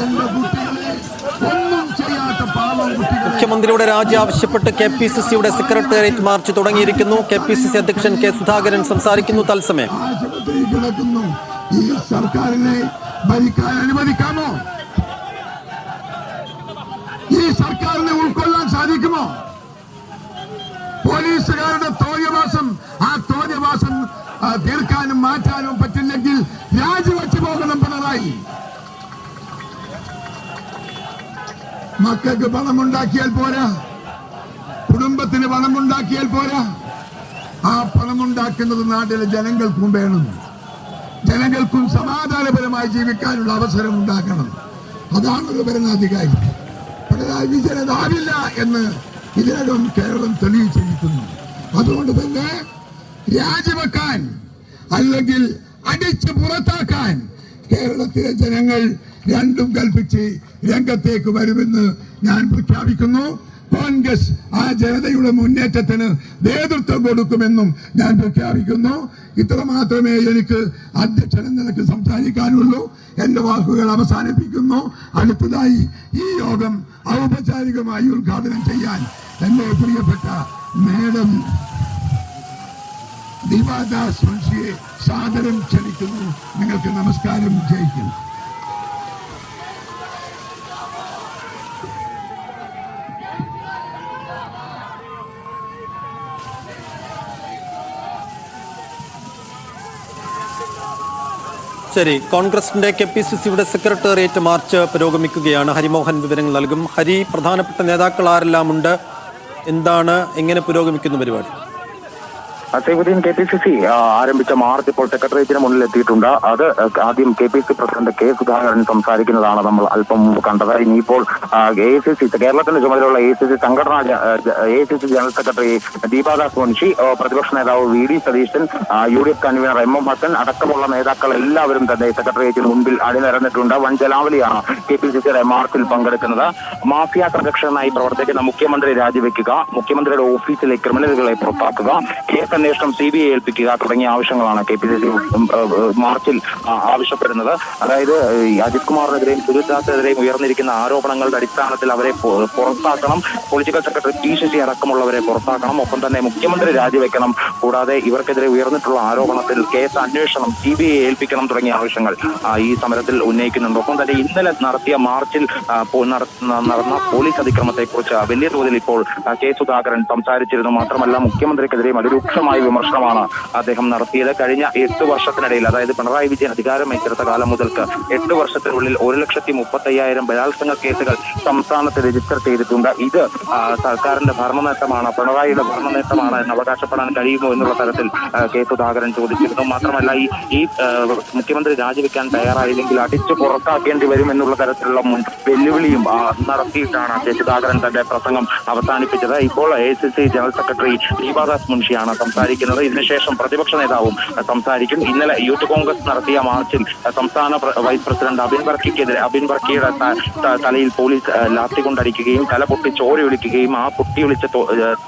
എന്റെ കുട്ടികളെ ഒന്നും ചെയ്യാത്ത പാവം കുട്ടികളെ മുഖ്യമന്ത്രിയുടെ രാജി ആവശ്യപ്പെട്ട് കെ പി സി സിയുടെ സെക്രട്ടേറിയറ്റ് മാർച്ച് തുടങ്ങിയിരിക്കുന്നു. കെ പി സി സി അധ്യക്ഷൻ കെ സുധാകരൻ സംസാരിക്കുന്നു. തത്സമയം. കിടക്കുന്നു. ഈ സർക്കാരിനെ ഭരിക്കാൻ അനുവദിക്കാമോ? ഈ സർക്കാരിനെ ഉൾക്കൊള്ളാൻ സാധിക്കുമോ? പോലീസുകാരുടെ തോന്നിയവാസം ആ തോന്നിയവാസം തീർക്കാനും മാറ്റാനും മക്കൾക്ക് പണമുണ്ടാക്കിയാൽ പോരാ. കുടുംബത്തിന് പണമുണ്ടാക്കിയാൽ പോരാ. ആ പണമുണ്ടാക്കുന്നത് നാട്ടിലെ ജനങ്ങൾക്കും വേണം. ജനങ്ങൾക്കും സമാധാനപരമായി ജീവിക്കാനുള്ള അവസരം ഉണ്ടാക്കണം. അതാണ് ഒരു ഭരണാധികാരി. പിണറായി വിജയനാവില്ല എന്ന് ഇതിനകം കേരളം തെളിയിച്ചിരിക്കുന്നു. അതുകൊണ്ട് തന്നെ രാജിവെക്കാൻ അല്ലെങ്കിൽ അടിച്ചു പുറത്താക്കാൻ കേരളത്തിലെ ജനങ്ങൾ രണ്ടും കൽപ്പിച്ച് രംഗത്തേക്ക് വരുമെന്ന് ഞാൻ പ്രഖ്യാപിക്കുന്നു. കോൺഗ്രസ് ആ ജനതയുടെ മുന്നേറ്റത്തിന് നേതൃത്വം കൊടുക്കുമെന്നും ഞാൻ പ്രഖ്യാപിക്കുന്നു. ഇത്ര മാത്രമേ എനിക്ക് അധ്യക്ഷൻ എന്ന നിലയ്ക്ക് സംസാരിക്കാനുള്ളൂ. എന്റെ വാക്കുകൾ അവസാനിപ്പിക്കുന്നു. അടുത്തതായി ഈ യോഗം ഔപചാരികമായി ഉദ്ഘാടനം ചെയ്യാൻ എന്റെ പ്രിയപ്പെട്ട മേഡം ദിവാദാസ് മുൻഷിയെ സാദരം ക്ഷണിക്കുന്നു. നിങ്ങൾക്ക് നമസ്കാരം. ജയിക്കുന്നു ശരി. കോൺഗ്രസിന്റെ കെ പി സി സിയുടെ സെക്രട്ടേറിയറ്റ് മാർച്ച് പുരോഗമിക്കുകയാണ്. ഹരിമോഹൻ വിവരങ്ങൾ നൽകും. ഹരി പ്രധാനപ്പെട്ട നേതാക്കൾ ആരെല്ലാം ഉണ്ട് എന്താണ്? എങ്ങനെ പുരോഗമിക്കുന്ന പരിപാടി? Saifuddeen K P C C ആരംഭിച്ച മാർച്ച് ഇപ്പോൾ സെക്രട്ടേറിയറ്റിന് മുന്നിൽ എത്തിയിട്ടുണ്ട് അത് ആദ്യം K P C president K Sudhakaran സംസാരിക്കുന്നതാണ് നമ്മൾ അല്പം മുമ്പ് കണ്ടത്. ഇനിയിപ്പോൾ എ സി സി കേരളത്തിന്റെ ചുമതലയുള്ള എ സി സി സംഘടനാ A C C general secretary Deepadas Munshi പ്രതിപക്ഷ നേതാവ് V D Satheesan U D F convener M M Hassan അടക്കമുള്ള നേതാക്കൾ എല്ലാവരും തന്നെ സെക്രട്ടേറിയറ്റിന് മുമ്പിൽ അണിനിരന്നിട്ടുണ്ട്. വൻ ജലാവലിയാണ് കെ പി സി സിയുടെ മാർച്ചിൽ പങ്കെടുക്കുന്നത്. മാഫിയ സംരക്ഷകനായി പ്രവർത്തിക്കുന്ന മുഖ്യമന്ത്രി രാജിവെക്കുക മുഖ്യമന്ത്രിയുടെ ഓഫീസിലെ ക്രിമിനലുകളെ പുറത്താക്കുക കേസ് അന്വേഷണം സി ബി ഐ ഏൽപ്പിക്കുക തുടങ്ങിയ ആവശ്യങ്ങളാണ് കെ പി സി സി മാർച്ചിൽ ആവശ്യപ്പെടുന്നത്. അതായത് അജിത് കുമാറിനെതിരെയും സുരേന്ദ്രനാഥിനെതിരെയും ഉയർന്നിരിക്കുന്ന ആരോപണങ്ങളുടെ അടിസ്ഥാനത്തിൽ അവരെ പുറത്താക്കണം. പൊളിറ്റിക്കൽ സെക്രട്ടറി പി ശശി അടക്കമുള്ളവരെ പുറത്താക്കണം. ഒപ്പം തന്നെ മുഖ്യമന്ത്രി രാജിവെക്കണം. കൂടാതെ ഇവർക്കെതിരെ ഉയർന്നിട്ടുള്ള ആരോപണത്തിൽ കേസ് അന്വേഷണം സി ബി ഐ ഏൽപ്പിക്കണം തുടങ്ങിയ ആവശ്യങ്ങൾ ഈ സമരത്തിൽ ഉന്നയിക്കുന്നുണ്ട്. ഒപ്പം തന്നെ ഇന്നലെ നടത്തിയ മാർച്ചിൽ നടന്ന പോലീസ് അതിക്രമത്തെക്കുറിച്ച് വലിയ തോതിൽ ഇപ്പോൾ കെ സുധാകരൻ സംസാരിച്ചിരുന്നു. മാത്രമല്ല മുഖ്യമന്ത്രിക്കെതിരെയും അതിരൂക്ഷമായ വിമർശനമാണ് അദ്ദേഹം നടത്തിയത്. കഴിഞ്ഞ എട്ട് വർഷത്തിനിടയിൽ അതായത് പിണറായി വിജയൻ അധികാരം ഏറ്റെടുത്ത കാലം മുതൽക്ക് എട്ട് വർഷത്തിനുള്ളിൽ ഒരു ലക്ഷത്തി മുപ്പത്തി അയ്യായിരം ബലാത്സംഗ കേസുകൾ സംസ്ഥാനത്ത് രജിസ്റ്റർ ചെയ്തിട്ടുണ്ട്. ഇത് സർക്കാരിന്റെ സർക്കാരിന്റെ ഭരണനേട്ടമാണ് പിണറായിയുടെ ഭരണനേട്ടമാണ് എന്ന് അവകാശപ്പെടാൻ കഴിയുമോ എന്നുള്ള തരത്തിൽ കെ സുധാകരൻ ചോദിച്ചിരുന്നു. മാത്രമല്ല ഈ ഈ മുഖ്യമന്ത്രി രാജിവെക്കാൻ തയ്യാറായില്ലെങ്കിൽ അടിച്ചു പുറത്താക്കേണ്ടി വരും എന്നുള്ള തരത്തിലുള്ള മുൻ വെല്ലുവിളിയും നടത്തിയിട്ടാണ് കെ സുധാകരൻ തന്റെ പ്രസംഗം അവസാനിപ്പിച്ചത്. ഇപ്പോൾ A C C general secretary Deepadas മുൻഷിയാണ് സംസാരിക്കുന്നത്. ഇതിനുശേഷം പ്രതിപക്ഷ നേതാവും സംസാരിക്കും. ഇന്നലെ യൂത്ത് കോൺഗ്രസ് നടത്തിയ മാർച്ചിൽ സംസ്ഥാന വൈസ് പ്രസിഡന്റ് അബിൻ വർക്കിക്കെതിരെ അബിൻ ത- തലയിൽ പോലീസ് ലാത്തി കൊണ്ടടിക്കുകയും തല പൊട്ടി ചോരയൊലിക്കുകയും ആ പൊട്ടി വിളിച്ച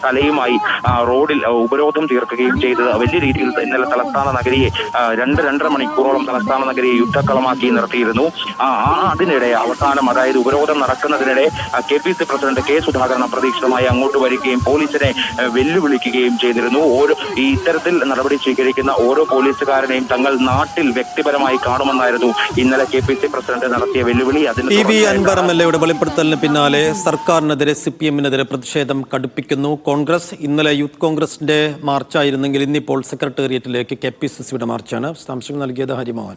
തലയുമായി റോഡിൽ ഉപരോധം തീർക്കുകയും ചെയ്തത്. വലിയ രീതിയിൽ ഇന്നലെ തലസ്ഥാന നഗരിയെ രണ്ട് രണ്ടര മണിക്കൂറോളം തലസ്ഥാന നഗരിയെ യുദ്ധക്കളമാക്കി നിർത്തിയിരുന്നു. ആ അതിനിടെ അവസാനം അതായത് ഉപരോധം നടക്കുന്നതിനിടെ K P C president K Sudhakaran അപ്രതീക്ഷിതമായി അങ്ങോട്ട് വരികയും പോലീസിനെ വെല്ലുവിളിക്കുകയും ചെയ്തിരുന്നു. ഓരോ ഈ ഇത്തരത്തിൽ നടപടി സ്വീകരിക്കുന്ന ഓരോ പോലീസുകാരനെയും തങ്ങൾ നാട്ടിൽ വ്യക്തിപരമായി കാണുമെന്നായിരുന്നു ഇന്നലെ കെ പി സി പ്രസിഡന്റ് നടത്തിയ വെല്ലുവിളി. അതിന് P V Anvar M L എയുടെ വെളിപ്പെടുത്തലിന് പിന്നാലെ സർക്കാരിനെതിരെ സി പി എമ്മിനെതിരെ പ്രതിഷേധം കടുപ്പിക്കുന്നു. കോൺഗ്രസ് ഇന്നലെ യൂത്ത് കോൺഗ്രസിന്റെ മാർച്ചായിരുന്നെങ്കിൽ ഇന്നിപ്പോൾ സെക്രട്ടേറിയറ്റിലേക്ക് കെ പി സി സിയുടെ മാർച്ചാണ്. വിശദാംശങ്ങൾ നൽകിയത് ഹരിമോഹൻ.